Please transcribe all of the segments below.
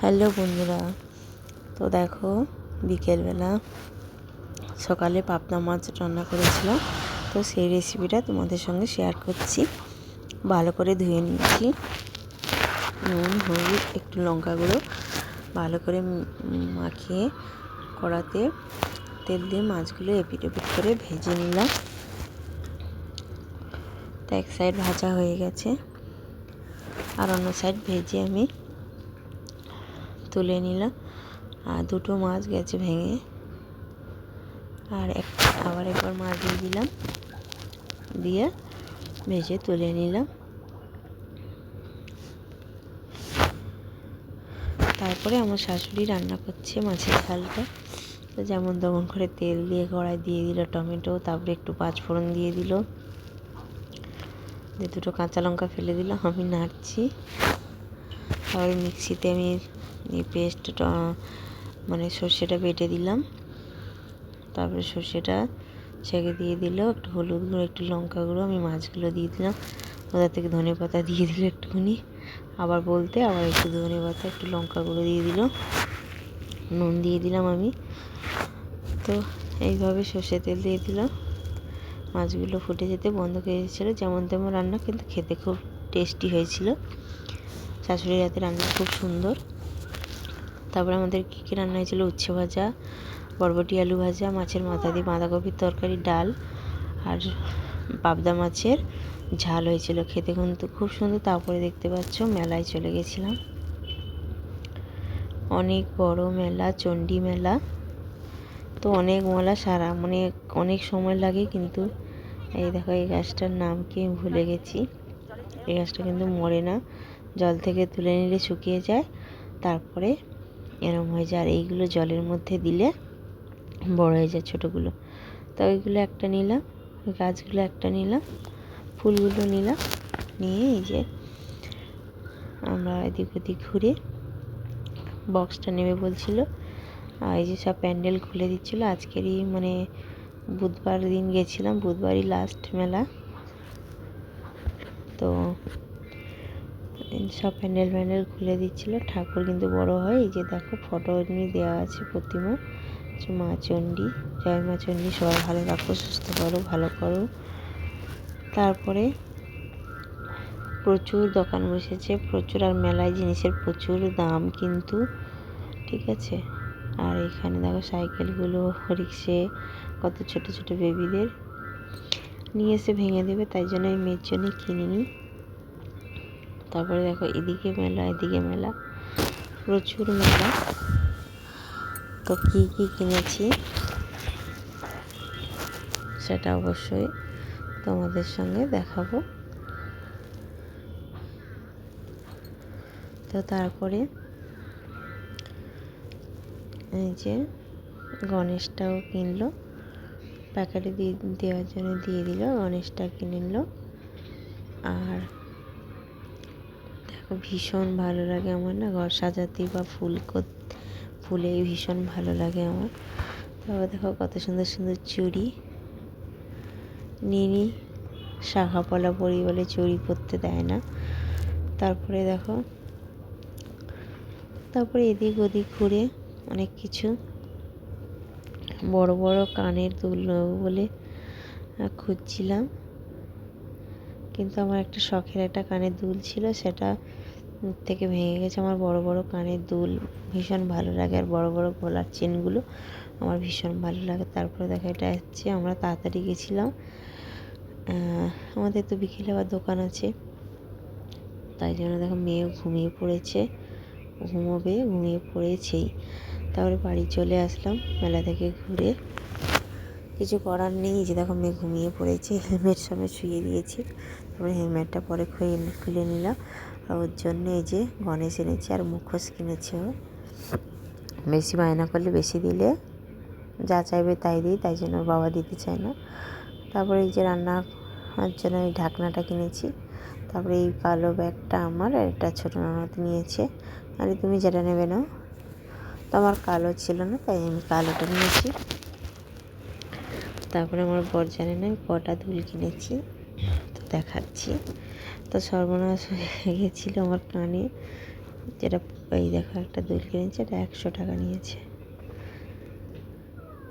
Hello বন্ধুরা, তো দেখো বিকেলবেলা সকালে পাবদা মাছ রান্না করেছিলাম, তো সেই রেসিপিটা তোমাদের সঙ্গে শেয়ার করছি। ভালো করে ধুয়ে নিয়েছি। নুন, হলুদ, একটু লঙ্কা গুঁড়ো, ভালো করে মাখিয়ে কড়াতে তেল দিয়ে মাছগুলো এপিট এপিট করে ভেজে নিলাম। তো এক সাইড ভাজা হয়ে গেছে, আর অন্য সাইড ভেজে আমি তুলে নিলাম। আর দুটো মাছ গেছে ভেঙে। আর এক আবার একবার মাছ দিয়ে দিলাম। দিয়ে ভেজে তুলে নিলাম। তারপরে আমার শাশুড়ি রান্না করছে মাছের ঝালটা। তো যেমন তেমন করে তেল দিয়ে কড়াই দিয়ে দিল, টমেটো, তারপরে একটু পাঁচফোড়ন দিয়ে দিল। দিয়ে দুটো কাঁচা লঙ্কা ফেলে দিলাম আমি নাড়ছি। তারপরে মিক্সিতে আমি এই পেস্টটা মানে সর্ষেটা বেটে দিলাম। তারপরে সর্ষেটা ছেঁকে দিয়ে দিল, একটু হলুদ গুঁড়ো, একটু লঙ্কা গুঁড়ো, আমি মাছগুলো দিয়ে দিলাম। ওদের থেকে ধনে পাতা দিয়ে দিল একটুখানি। আবার বলতে আবার একটু ধনে পাতা, একটু লঙ্কা গুঁড়ো দিয়ে দিল। নুন দিয়ে দিলাম আমি। তো এইভাবে সর্ষে তেল দিয়ে দিলাম মাছগুলো ফুটে যেতে বন্ধ করে দিয়েছিলো। যেমন তেমন রান্না, কিন্তু খেতে খুব টেস্টি হয়েছিল। শাশুড়ির হাতে রান্না খুব সুন্দর। তারপরে আমাদের কী কী রান্না হয়েছিল? উচ্ছে ভাজা, বরবটি, আলু ভাজা, মাছের মাথা দিয়ে বাঁধাকপির তরকারি, ডাল আর পাবদা মাছের ঝাল হয়েছিল খেতে কিন্তু খুব সুন্দর। তারপরে দেখতে পাচ্ছ মেলায় চলে গেছিলাম। অনেক বড় মেলা, চণ্ডী মেলা। তো অনেক মেলা সারা মানে অনেক সময় লাগে কিন্তু এই দেখো, এই গাছটার নাম কি ভুলে গেছি। এই গাছটা কিন্তু মরে না, জল থেকে তুলে নিলে শুকিয়ে যায়। তারপরে এরম হয়ে যায়। আর এইগুলো জলের মধ্যে দিলে বড় হয়ে যায় ছোটোগুলো। তো ওইগুলো একটা নিলাম গাছগুলো একটা নিলাম, ফুলগুলো নিলাম, নিয়ে এই যে আমরা এদিক ওদিক ঘুরে বক্সটা নেবে বলছিল। আর এই যে সব প্যান্ডেল খুলে দিচ্ছিল। আজকেরই মানে বুধবার দিন গেছিলাম, বুধবারই লাস্ট মেলা। তো সব প্যান্ডেল প্যান্ডেল খুলে দিচ্ছিল। ঠাকুর কিন্তু বড় হয়। এই যে দেখো ফটো নিয়ে দেওয়া আছে প্রতিমা। মা চণ্ডী। জয় মা চণ্ডী, সবাই ভালো রাখো সুস্থ করো, ভালো করো। তারপরে প্রচুর দোকান বসেছে। প্রচুর আর মেলায় জিনিসের প্রচুর দাম কিন্তু, ঠিক আছে? আর এখানে দেখো সাইকেলগুলো, রিক্সে, কত ছোট ছোট বেবিদের নিয়ে এসে ভেঙে দেবে, তাই জন্য এই মেয়ের জন্য কিনিনি। তারপরে দেখো এদিকে মেলা এদিকে মেলা। প্রচুর মেলা। তো কী কী কিনেছি? সেটা অবশ্যই তোমাদের সঙ্গে দেখাবো। তো তারপরে এই যে গণেশটাও কিনলো। প্যাকেটে দিয়ে, দেওয়ার জন্য দিয়ে দিল, গণেশটা কিনে নিল। আর ভীষণ ভালো লাগে আমার না, ঘর সাজাতে বা ফুল ফুলে ভীষণ ভালো লাগে আমার। তারপর দেখো কত সুন্দর সুন্দর চুড়ি। নিনি শাখা পলা পরি বলে চুড়ি পরতে দেয় না। তারপরে দেখো, তারপরে এদিক ওদিক ঘুরে অনেক কিছু। বড় বড় কানের দুল বলে খুঁজছিলাম। কিন্তু আমার একটা শখের একটা কানের দুল ছিল, সেটা থেকে ভেঙে গেছে। আমার বড় বড় কানের দুল ভীষণ ভালো লাগে, আর বড় বড় গলার চেনগুলো আমার ভীষণ ভালো লাগে। তারপরে দেখা এটা হচ্ছে আমরা তাড়াতাড়ি গেছিলাম। আমাদের তো বিকেলে আবার দোকান আছে। তাই জন্য দেখো মেয়ে ঘুমিয়ে পড়েছে। ঘুমোবে, ঘুমিয়ে পড়েছেই। তারপরে বাড়ি চলে আসলাম, মেলা থেকে ঘুরে। কিছু করার নেই যে দেখো মেয়ে ঘুমিয়ে পড়েছে হেলমেট সমেত শুয়ে দিয়েছি। তারপরে হেলমেটটা পরে খুলে খুলে নিলাম। ওর জন্য এই যে গণেশ এনেছি আর মুখোশ কিনেছে ও। বেশি বায়না করলে বেশি দিলে যা চাইবে তাই দিই, তাই জন্য বাবা দিতে চায় না। তারপরে এই যে রান্নার জন্য এই ঢাকনাটা কিনেছি। তারপরে এই কালো ব্যাগটা আমার আর একটা ছোটো নানাতে নিয়েছে। আরে তুমি যেটা নেবে না তো আমার কালো ছিল না, তাই আমি কালোটা নিয়েছি। তারপরে আমার বর জানে না কটা দুল কিনেছি। দেখাচ্ছি। তো সর্বনাশ হয়ে গেছিল আমার কানে যেটা এই দেখো, একটা দুল কিনেছে, এটা একশো টাকা নিয়েছে।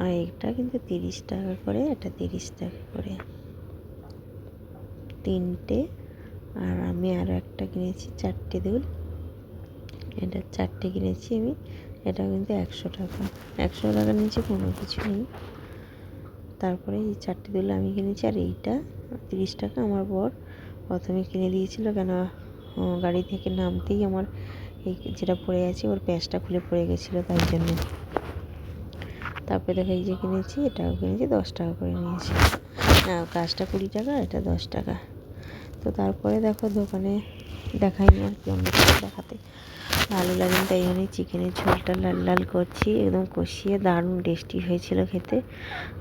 আর এটা কিন্তু তিরিশ টাকা করে, এটা তিরিশ টাকা করে। তিনটে, আর আমি আরও একটা কিনেছি, চারটে দুল এটা চারটে কিনেছি আমি, এটা কিন্তু একশো টাকা। একশো টাকা নিচে কোনো কিছু নেই। তারপরে এই চারটে দুল আমি কিনেছি আর এইটা তিরিশ টাকা আমার বর প্রথমে কিনে দিয়েছিল। কেন গাড়ি থেকে নামতেই আমার এই যেটা পড়ে আছে ওর প্যাঁচটা খুলে পড়ে গেছিল, তাই জন্য। তারপরে দেখো এই যে কিনেছি, এটাও কিনেছি, দশ টাকা করে নিয়েছি। না গাছটা কুড়ি টাকা, এটা দশ টাকা। তো তারপরে দেখো দোকানে দেখাইনি আর কি, অন্য দেখাতে। ভালো লাগে তাই জন্য চিকেনের ঝোলটা লাল লাল করছি। একদম কষিয়ে দারুণ টেস্টি হয়েছিল খেতে।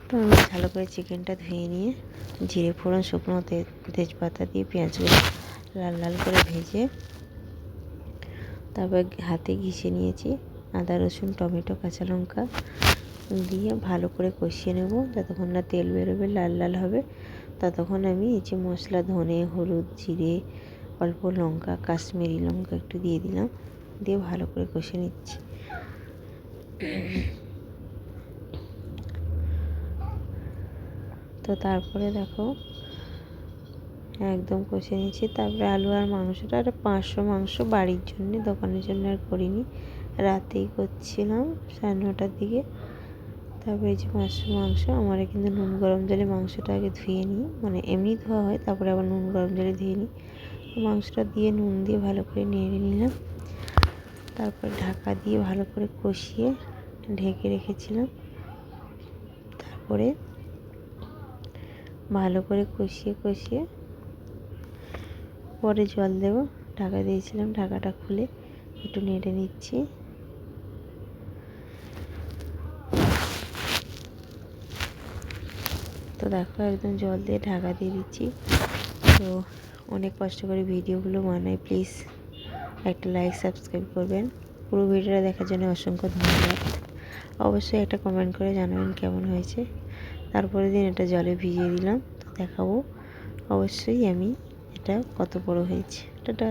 তো আমি ভালো করে চিকেনটা ধুয়ে নিয়ে জিরে ফোড়ন, শুকনো তেজপাতা দিয়ে পেঁয়াজগুলো লাল লাল করে ভেজে তারপর হাতে ঘিষে নিয়েছি আদা, রসুন, টমেটো, কাঁচা লঙ্কা দিয়ে ভালো করে কষিয়ে নেব। যতক্ষণ না তেল বেরোবে, লাল লাল হবে, ততক্ষণ আমি এই যে মশলা, ধনে, হলুদ, জিরে, অল্প লঙ্কা, কাশ্মীরি লঙ্কা একটু দিয়ে দিলাম। দিয়ে ভালো করে কষে নিচ্ছি। তো তারপরে দেখো, একদম কষে নিয়েছি তারপরে আলু আর মাংসটা আর পাঁচশো মাংস বাড়ির জন্যে, দোকানের জন্য আর করিনি। রাতেই করছিলাম সাড়ে নটার দিকে। তারপরে যে পাঁচশো মাংস, আমার কিন্তু নুন গরম জলে মাংসটা আগে ধুয়ে নিই। মানে এমনি ধোয়া হয়, তারপরে আবার নুন গরম জলে ধুয়ে নিই। মাংসটা দিয়ে নুন দিয়ে ভালো করে নেড়ে নিলাম। তারপর ঢাকা দিয়ে ভালো করে কষিয়ে ঢেকে রেখেছিলাম। তারপরে ভালো করে কষিয়ে কষিয়ে পরে জল দেবো। ঢাকা দিয়েছিলাম, ঢাকাটা খুলে একটু নেড়ে নিচ্ছি। তো দেখো একদম জল দিয়ে ঢাকা দিয়ে দিচ্ছি। তো অনেক কষ্ট করে ভিডিওগুলো বানাই, প্লিজ। একটা লাইক সাবস্ক্রাইব করবেন। পুরো ভিডিওটা দেখার জন্য অসংখ্য ধন্যবাদ। অবশ্যই একটা কমেন্ট করে জানাবেন কেমন হয়েছে। তারপরে দিন এটা জলে ভিজিয়ে দিলাম, তো দেখাবো। অবশ্যই আমি এটা কত বড় হয়েছে। টাটা!